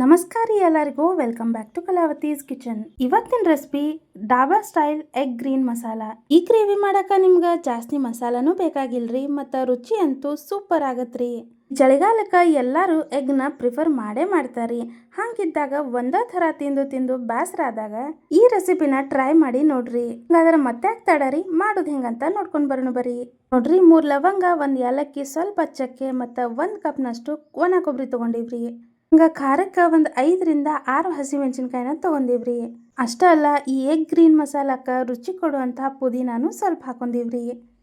ನಮಸ್ಕಾರ ರೀ ಎಲ್ಲರಿಗೂ. Welcome back to Kalavati's kitchen ಇವತ್ತಿನ recipe dhaba style egg green masala. ಈ ಗ್ರೇವಿ ಮಾಡಕ ನಿಮ್ಗೆ ಜಾಸ್ತಿ ಮಸಾಲನೂ ಬೇಕಾಗಿಲ್ರಿ, ಮತ್ತು ರುಚಿ ಅಂತೂ ಸೂಪರ್ ಆಗತ್ರಿ. ಚಳಿಗಾಲಕ್ಕೆ ಎಲ್ಲರೂ ಎಗ್ನ ಪ್ರಿಫರ್ ಮಾಡೇ ಮಾಡ್ತಾರಿ ಹಾಗಿದ್ದಾಗ ಒಂದೇ ಥರ ತಿಂದು ತಿಂದು ಬೇಸರ ಆದಾಗ ಈ ರೆಸಿಪಿನ ಟ್ರೈ ಮಾಡಿ ನೋಡ್ರಿ. ಹಂಗಾದ್ರೆ ಮತ್ತೆ ತಡರಿ ಮಾಡೋದು ಹೆಂಗಂತ ನೋಡ್ಕೊಂಡು ಬರೋಣ ಬರ್ರಿ. ನೋಡ್ರಿ, ಮೂರು ಲವಂಗ, ಒಂದು ಏಲಕ್ಕಿ ಸ್ವಲ್ಪ ಚಕ್ಕೆ ಮತ್ತು ಒಂದು ಕಪ್ನಷ್ಟು ಒಣ ಕೊಬ್ಬರಿ ತಗೊಂಡಿವ್ರಿ. ಹಂಗ ಖಾರಕ್ಕೆ ಒಂದು ಐದರಿಂದ ಆರು ಹಸಿಮೆಣಸಿನ್ಕಾಯಿನ ತೊಗೊಂಡಿವ್ರಿ. ಅಷ್ಟೇ ಅಲ್ಲ, ಈ ಎಗ್ ಗ್ರೀನ್ ಮಸಾಲಕ್ಕ ರುಚಿ ಕೊಡುವಂತಹ ಪುದೀನಾನು ಸ್ವಲ್ಪ ಹಾಕೊಂಡಿವ್ರಿ.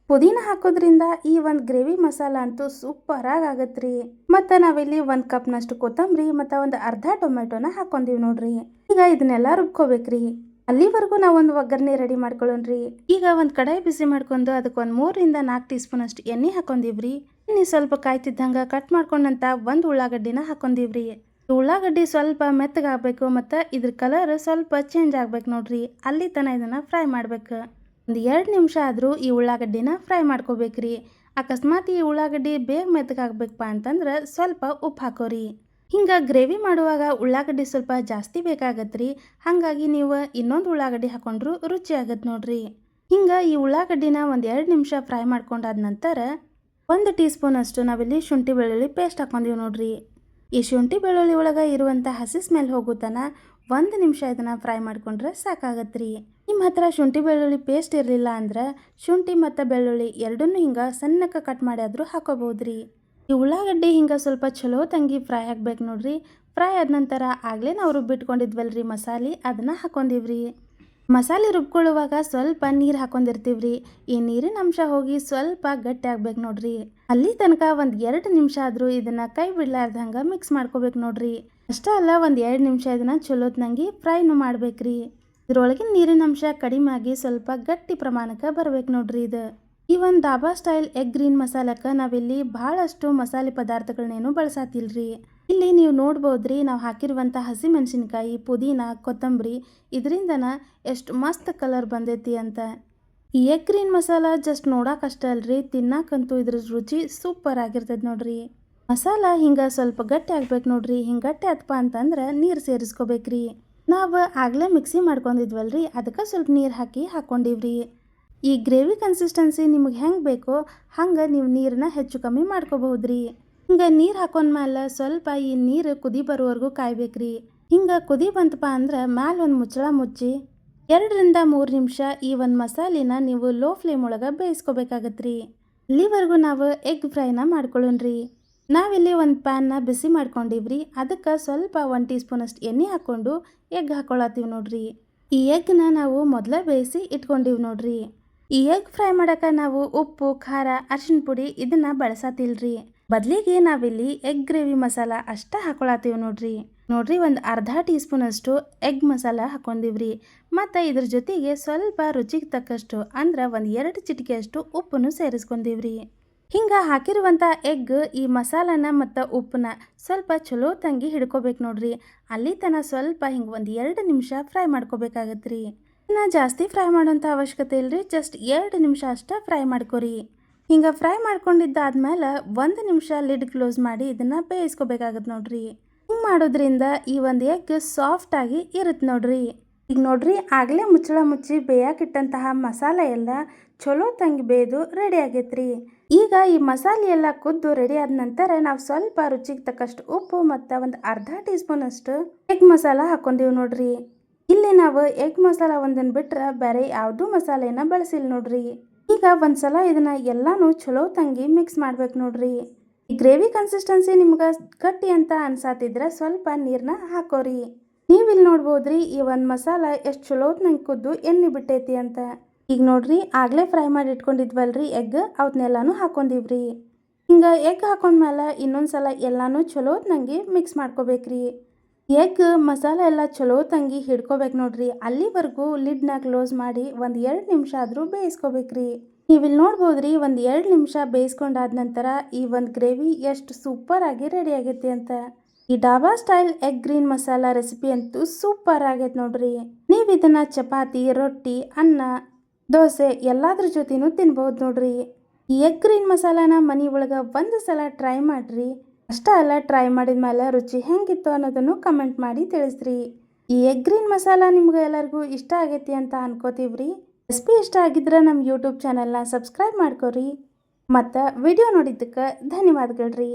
ಪುದೀನ ಹಾಕೋದ್ರಿಂದ ಈ ಒಂದು ಗ್ರೇವಿ ಮಸಾಲ ಅಂತೂ ಸೂಪರ್ ಆಗಿ ಆಗತ್ರಿ. ಮತ್ತ ನಾವಿಲ್ಲಿ ಕಪ್ ಕಪ್ನಷ್ಟು ಕೊತ್ತಂಬರಿ ಮತ್ತ ಒಂದು ಅರ್ಧ ಟೊಮೆಟೊನ ಹಾಕೊಂಡಿವಿ ನೋಡ್ರಿ. ಈಗ ಇದನ್ನೆಲ್ಲ ರುಬ್ಕೋಬೇಕ್ರಿ. ಅಲ್ಲಿವರೆಗೂ ನಾವು ಒಂದು ಒಗ್ಗರಣೆ ರೆಡಿ ಮಾಡ್ಕೊಳ್ಳೋಣ್ರಿ ಈಗ ಒಂದು ಕಡಾಯಿ ಬಿಸಿ ಮಾಡ್ಕೊಂಡು ಅದಕ್ಕೆ ಒಂದು ಮೂರರಿಂದ ನಾಲ್ಕು ಟೀ ಸ್ಪೂನ್ ಅಷ್ಟು ಎಣ್ಣೆ ಹಾಕೊಂಡಿವ್ರಿ. ಎಣ್ಣೆ ಸ್ವಲ್ಪ ಕಾಯ್ತಿದ್ದಂಗೆ ಕಟ್ ಮಾಡ್ಕೊಂಡಂತ ಒಂದು ಉಳ್ಳಾಗಡ್ಡಿನ ಹಾಕೊಂಡಿವ್ರಿ. ಉಳ್ಳಾಗಡ್ಡಿ ಸ್ವಲ್ಪ ಮೆತ್ತಗಾಗಬೇಕು ಮತ್ತು ಇದ್ರ ಕಲರ್ ಸ್ವಲ್ಪ ಚೇಂಜ್ ಆಗ್ಬೇಕು ನೋಡ್ರಿ. ಅಲ್ಲಿ ತನ ಇದನ್ನು ಫ್ರೈ ಮಾಡ್ಬೇಕು. ಒಂದು ಎರಡು ನಿಮಿಷ ಆದರೂ ಈ ಉಳ್ಳಾಗಡ್ಡಿನ ಫ್ರೈ ಮಾಡ್ಕೋಬೇಕ್ರಿ. ಅಕಸ್ಮಾತ್ ಈ ಉಳ್ಳಾಗಡ್ಡಿ ಬೇಗ ಮೆತ್ತಗಾಗಬೇಕಪ್ಪ ಅಂತಂದ್ರೆ ಸ್ವಲ್ಪ ಉಪ್ಪು ಹಾಕೋರಿ. ಹಿಂಗೆ ಗ್ರೇವಿ ಮಾಡುವಾಗ ಉಳ್ಳಾಗಡ್ಡಿ ಸ್ವಲ್ಪ ಜಾಸ್ತಿ ಬೇಕಾಗತ್ರಿ. ಹಾಗಾಗಿ ನೀವು ಇನ್ನೊಂದು ಉಳ್ಳಾಗಡ್ಡಿ ಹಾಕೊಂಡ್ರು ರುಚಿ ಆಗತ್ತೆ ನೋಡ್ರಿ. ಹಿಂಗೆ ಈ ಉಳ್ಳಾಗಡ್ಡಿನ ಒಂದು ಎರಡು ನಿಮಿಷ ಫ್ರೈ ಮಾಡ್ಕೊಂಡಾದ ನಂತರ ಒಂದು ಟೀ ಸ್ಪೂನ್ ಅಷ್ಟು ನಾವಿಲ್ಲಿ ಶುಂಠಿ ಬೆಳ್ಳುಳ್ಳಿ ಪೇಸ್ಟ್ ಹಾಕೊಂಡಿವಿ ನೋಡ್ರಿ. ಈ ಶುಂಠಿ ಬೆಳ್ಳುಳ್ಳಿ ಒಳಗೆ ಇರುವಂಥ ಹಸಿ ಸ್ಮೆಲ್ ಹೋಗುತ್ತಾನ ಒಂದು ನಿಮಿಷ ಇದನ್ನು ಫ್ರೈ ಮಾಡ್ಕೊಂಡ್ರೆ ರೀ ನಿಮ್ಮ ಹತ್ರ ಶುಂಠಿ ಬೆಳ್ಳುಳ್ಳಿ ಪೇಸ್ಟ್ ಇರಲಿಲ್ಲ ಅಂದ್ರೆ ಶುಂಠಿ ಮತ್ತು ಬೆಳ್ಳುಳ್ಳಿ ಎರಡನ್ನೂ ಹಿಂಗೆ ಸಣ್ಣಕ್ಕೆ ಕಟ್ ಮಾಡಿ ಆದರೂ ಹಾಕೋಬೋದ್ರಿ ಈ ಉಳ್ಳಾಗಡ್ಡಿ ಹಿಂಗೆ ಸ್ವಲ್ಪ ಚಲೋ ತಂಗಿ ಫ್ರೈ ಆಗ್ಬೇಕು ನೋಡ್ರಿ. ಫ್ರೈ ಆದ ನಂತರ ಆಗಲೇ ನಾವು ರುಬ್ಬಿಟ್ಕೊಂಡಿದ್ವಲ್ರಿ ಮಸಾಲೆ ಅದನ್ನು ಹಾಕೊಂಡಿವ್ರಿ. ಮಸಾಲೆ ರುಬ್ಕೊಳ್ಳುವಾಗ ಸ್ವಲ್ಪ ನೀರು ಹಾಕೊಂಡಿರ್ತೀವ್ರಿ. ಈ ನೀರಿನ ಅಂಶ ಹೋಗಿ ಸ್ವಲ್ಪ ಗಟ್ಟಿ ಆಗ್ಬೇಕು ನೋಡ್ರಿ. ಅಲ್ಲಿ ತನಕ ಒಂದು ಎರಡು ನಿಮಿಷ ಆದರೂ ಇದನ್ನು ಕೈ ಬಿಡ್ಲಾರ್ದಂಗೆ ಮಿಕ್ಸ್ ಮಾಡ್ಕೋಬೇಕು ನೋಡ್ರಿ. ಅಷ್ಟೇ ಅಲ್ಲ, ಒಂದು ಎರಡು ನಿಮಿಷ ಇದನ್ನು ಚಲೋತ್ನಂಗೆ ಫ್ರೈನು ಮಾಡ್ಬೇಕ್ರಿ. ಇದ್ರೊಳಗಿನ ನೀರಿನ ಅಂಶ ಕಡಿಮೆ ಆಗಿ ಸ್ವಲ್ಪ ಗಟ್ಟಿ ಪ್ರಮಾಣಕ್ಕೆ ಬರ್ಬೇಕು ನೋಡ್ರಿ ಇದು. ಈ ಒಂದು ದಾಬಾ ಸ್ಟೈಲ್ ಎಗ್ ಗ್ರೀನ್ ಮಸಾಲಕ್ಕೆ ನಾವಿಲ್ಲಿ ಭಾಳಷ್ಟು ಮಸಾಲೆ ಪದಾರ್ಥಗಳನ್ನೇನು ಬಳಸಾತಿಲ್ರಿ. ಇಲ್ಲಿ ನೀವು ನೋಡ್ಬೋದ್ರಿ ನಾವು ಹಾಕಿರುವಂಥ ಹಸಿಮೆಣಸಿನ್ಕಾಯಿ, ಪುದೀನ, ಕೊತ್ತಂಬರಿ, ಇದರಿಂದನ ಎಷ್ಟು ಮಸ್ತ್ ಕಲರ್ ಬಂದೈತಿ ಅಂತ. ಈ ಎಗ್ ಗ್ರೀನ್ ಮಸಾಲ ಜಸ್ಟ್ ನೋಡೋಕಷ್ಟೇ ಅಲ್ರಿ ತಿನ್ನಕ್ಕಂತೂ ಇದ್ರ ರುಚಿ ಸೂಪರ್ ಆಗಿರ್ತದೆ ನೋಡ್ರಿ. ಮಸಾಲ ಹಿಂಗೆ ಸ್ವಲ್ಪ ಗಟ್ಟಿ ಆಗ್ಬೇಕು ನೋಡ್ರಿ, ಹಿಂಗೆ ಗಟ್ಟಿ ಆತಪ್ಪ ಅಂತಂದ್ರೆ ನೀರು ಸೇರಿಸ್ಕೋಬೇಕ್ರಿ. ನಾವು ಆಗಲೇ ಮಿಕ್ಸಿ ಮಾಡ್ಕೊಂಡಿದ್ವಲ್ರಿ, ಅದಕ್ಕೆ ಸ್ವಲ್ಪ ನೀರು ಹಾಕಿ ಹಾಕ್ಕೊಂಡಿವ್ರಿ ಈ ಗ್ರೇವಿ ಕನ್ಸಿಸ್ಟೆನ್ಸಿ ನಿಮಗೆ ಹೆಂಗೆ ಬೇಕೋ ಹಂಗೆ ನೀವು ನೀರನ್ನ ಹೆಚ್ಚು ಕಮ್ಮಿ ಮಾಡ್ಕೋಬಹುದ್ರಿ. ಹಿಂಗೆ ನೀರು ಹಾಕೊಂಡ್ಮೇಲೆ ಸ್ವಲ್ಪ ಈ ನೀರು ಕುದಿ ಬರುವವರೆಗೂ ಕಾಯ್ಬೇಕ್ರಿ. ಹಿಂಗೆ ಕುದಿ ಬಂತಪ್ಪ ಅಂದ್ರೆ ಮ್ಯಾಲೆ ಒಂದು ಮುಚ್ಚಳ ಮುಚ್ಚಿ ಎರಡರಿಂದ ಮೂರು ನಿಮಿಷ ಈ ಒಂದು ಮಸಾಲಿನ ನೀವು ಲೋ ಫ್ಲೇಮ್ ಒಳಗೆ ಬೇಯಿಸ್ಕೋಬೇಕಾಗತ್ರಿ. ಇಲ್ಲಿವರೆಗೂ ನಾವು ಎಗ್ ಫ್ರೈನ ಮಾಡ್ಕೊಳ್ಳೋಣ್ರಿ ನಾವಿಲ್ಲಿ ಒಂದು ಪ್ಯಾನ್ನ ಬಿಸಿ ಮಾಡ್ಕೊಂಡಿವ್ರಿ. ಅದಕ್ಕೆ ಸ್ವಲ್ಪ ಒನ್ ಟೀ ಸ್ಪೂನಷ್ಟು ಎಣ್ಣೆ ಹಾಕ್ಕೊಂಡು ಎಗ್ ಹಾಕೊಳತ್ತೀವಿ ನೋಡ್ರಿ. ಈ ಎಗ್ನ ನಾವು ಮೊದಲೇ ಬೇಯಿಸಿ ಇಟ್ಕೊಂಡಿವಿ ನೋಡ್ರಿ. ಈ ಎಗ್ ಫ್ರೈ ಮಾಡಕ್ಕೆ ನಾವು ಉಪ್ಪು, ಖಾರ ಅರಿಶಿನ ಪುಡಿ ಇದನ್ನ ಬಳಸತಿಲ್ರಿ? ಬದಲಿಗೆ ನಾವಿಲ್ಲಿ ಎಗ್ ಗ್ರೇವಿ ಮಸಾಲ ಅಷ್ಟ ಹಾಕೊಳತ್ತೀವಿ ನೋಡ್ರಿ. ನೋಡ್ರಿ ಒಂದು ಅರ್ಧ ಟೀ ಸ್ಪೂನ್ ಅಷ್ಟು ಎಗ್ ಮಸಾಲ ಹಾಕೊಂಡಿವ್ರಿ. ಮತ್ತು ಇದ್ರ ಜೊತೆಗೆ ಸ್ವಲ್ಪ ರುಚಿಗೆ ತಕ್ಕಷ್ಟು ಅಂದ್ರೆ ಒಂದು ಎರಡು ಚಿಟಿಕೆ ಅಷ್ಟು ಉಪ್ಪನ್ನು ಸೇರಿಸ್ಕೊಂಡಿವ್ರಿ. ಹಿಂಗೆ ಹಾಕಿರುವಂಥ ಎಗ್ ಈ ಮಸಾಲನ ಮತ್ತು ಉಪ್ಪನ್ನ ಸ್ವಲ್ಪ ಚಲೋ ತಂಗಿ ಹಿಡ್ಕೋಬೇಕು ನೋಡ್ರಿ. ಅಲ್ಲಿ ತನ ಸ್ವಲ್ಪ ಹಿಂಗೆ ಒಂದು ಎರಡು ನಿಮಿಷ ಫ್ರೈ ಮಾಡ್ಕೋಬೇಕಾಗತ್ರಿ. ಇನ್ನು ಜಾಸ್ತಿ ಫ್ರೈ ಮಾಡೋಂಥ ಅವಶ್ಯಕತೆ ಇಲ್ಲರಿ ಜಸ್ಟ್ ಎರಡು ನಿಮಿಷ ಅಷ್ಟೇ ಫ್ರೈ ಮಾಡ್ಕೊರಿ. ಹಿಂಗೆ ಫ್ರೈ ಮಾಡ್ಕೊಂಡಿದ್ದಾದ್ಮೇಲೆ ಒಂದು ನಿಮಿಷ ಲಿಡ್ ಕ್ಲೋಸ್ ಮಾಡಿ ಇದನ್ನು ಬೇಯಿಸ್ಕೋಬೇಕಾಗತ್ತೆ ನೋಡ್ರಿ. ಹಿಂಗೆ ಮಾಡೋದ್ರಿಂದ ಈ ಒಂದು ಎಗ್ ಸಾಫ್ಟಾಗಿ ಇರುತ್ತೆ ನೋಡ್ರಿ. ಈಗ ನೋಡ್ರಿ, ಆಗಲೇ ಮುಚ್ಚಳ ಮುಚ್ಚಿ ಬೇಯಾಕಿಟ್ಟಂತಹ ಮಸಾಲೆ ಎಲ್ಲ ಚಲೋ ತಂಗಿ ಬೇಯ್ದು ರೆಡಿ ಆಗೈತ್ರಿ. ಈಗ ಈ ಮಸಾಲೆ ಎಲ್ಲ ಕುದ್ದು ರೆಡಿ ಆದ ನಂತರ ನಾವು ಸ್ವಲ್ಪ ರುಚಿಗೆ ತಕ್ಕಷ್ಟು ಉಪ್ಪು ಮತ್ತು ಒಂದು ಅರ್ಧ ಟೀ ಸ್ಪೂನ್ ಅಷ್ಟು ಎಗ್ ಮಸಾಲ ಹಾಕೊಂಡಿವಿ ನೋಡ್ರಿ. ಇಲ್ಲಿ ನಾವು ಎಗ್ ಮಸಾಲ ಒಂದನ್ನು ಬಿಟ್ರೆ ಬೇರೆ ಯಾವುದು ಮಸಾಲೆನ ಬಳಸಿಲ್ಲ ನೋಡ್ರಿ. ಈಗ ಒಂದ್ಸಲ ಇದನ್ನ ಎಲ್ಲಾನು ಚಲೋ ತಂಗಿ ಮಿಕ್ಸ್ ಮಾಡ್ಬೇಕು ನೋಡ್ರಿ. ಗ್ರೇವಿ ಕನ್ಸಿಸ್ಟೆನ್ಸಿ ನಿಮ್ಗೆ ಗಟ್ಟಿ ಅಂತ ಅನ್ಸಾತಿದ್ರೆ ಸ್ವಲ್ಪ ನೀರನ್ನ ಹಾಕೋರಿ. ನೀವಿಲ್ಲಿ ನೋಡ್ಬೋದ್ರಿ ಈ ಒಂದು ಮಸಾಲ ಎಷ್ಟು ಚಲೋತ್ನಂಗೆ ಕುದ್ದು ಎಣ್ಣೆ ಬಿಟ್ಟೈತಿ ಅಂತ. ಈಗ ನೋಡ್ರಿ ಆಗಲೇ ಫ್ರೈ ಮಾಡಿ ಇಟ್ಕೊಂಡಿದ್ವಲ್ರಿ ಎಗ್ ಅವನ್ನೆಲ್ಲಾನು ಹಾಕೊಂಡಿವ್ರಿ. ಹಿಂಗೆ ಎಗ್ ಹಾಕೊಂಡ್ಮೇಲೆ ಇನ್ನೊಂದು ಸಲ ಎಲ್ಲಾನು ಚಲೋತ್ನಂಗೆ ಮಿಕ್ಸ್ ಮಾಡ್ಕೋಬೇಕ್ರಿ. ಎಗ್ ಮಸಾಲ ಎಲ್ಲ ಚಲೋ ತಂಗಿ ಹಿಡ್ಕೋಬೇಕು ನೋಡ್ರಿ. ಅಲ್ಲಿವರೆಗೂ ಲಿಡ್ನ ಕ್ಲೋಸ್ ಮಾಡಿ ಒಂದು ಎರಡು ನಿಮಿಷ ಆದರೂ ಬೇಯಿಸ್ಕೋಬೇಕ್ರಿ. ನೀವಿಲ್ಲಿ ನೋಡ್ಬೋದ್ರಿ ಒಂದು ಎರಡು ನಿಮಿಷ ಬೇಯಿಸ್ಕೊಂಡಾದ ನಂತರ ಈ ಒಂದು ಗ್ರೇವಿ ಎಷ್ಟು ಸೂಪರ್ ಆಗಿ ರೆಡಿ ಆಗೈತಿ ಅಂತ. ಈ dhaba style egg green masala recipe ಅಂತೂ ಸೂಪರ್ ಆಗೈತೆ ನೋಡ್ರಿ. ನೀವು ಇದನ್ನ ಚಪಾತಿ, ರೊಟ್ಟಿ, ಅನ್ನ, ದೋಸೆ ಎಲ್ಲಾದ್ರ ಜೊತೆನೂ ತಿನ್ಬೋದು ನೋಡ್ರಿ. ಈ ಎಗ್ ಗ್ರೀನ್ ಮಸಾಲಾನ ಮನೆ ಒಳಗೆ ಒಂದು ಸಲ ಟ್ರೈ ಮಾಡ್ರಿ. ಅಷ್ಟೇ ಅಲ್ಲ ಟ್ರೈ ಮಾಡಿದ ಮೇಲೆ ರುಚಿ ಹೆಂಗಿತ್ತು ಅನ್ನೋದನ್ನು ಕಮೆಂಟ್ ಮಾಡಿ ತಿಳಿಸ್ರಿ. ಈ ಎಗ್ ಗ್ರೀನ್ ಮಸಾಲ ನಿಮ್ಗೆ ಎಲ್ಲರಿಗೂ ಇಷ್ಟ ಆಗೈತಿ ಅಂತ ಅನ್ಕೋತೀವ್ರಿ. ರೆಸಿಪಿ ಇಷ್ಟ ಆಗಿದ್ರೆ ನಮ್ಮ ಯೂಟ್ಯೂಬ್ ಚಾನಲ್ನ ಸಬ್ಸ್ಕ್ರೈಬ್ ಮಾಡ್ಕೊರಿ. ಮತ್ತು ವಿಡಿಯೋ ನೋಡಿದ್ದಕ್ಕೆ ಧನ್ಯವಾದಗಳ್ರಿ.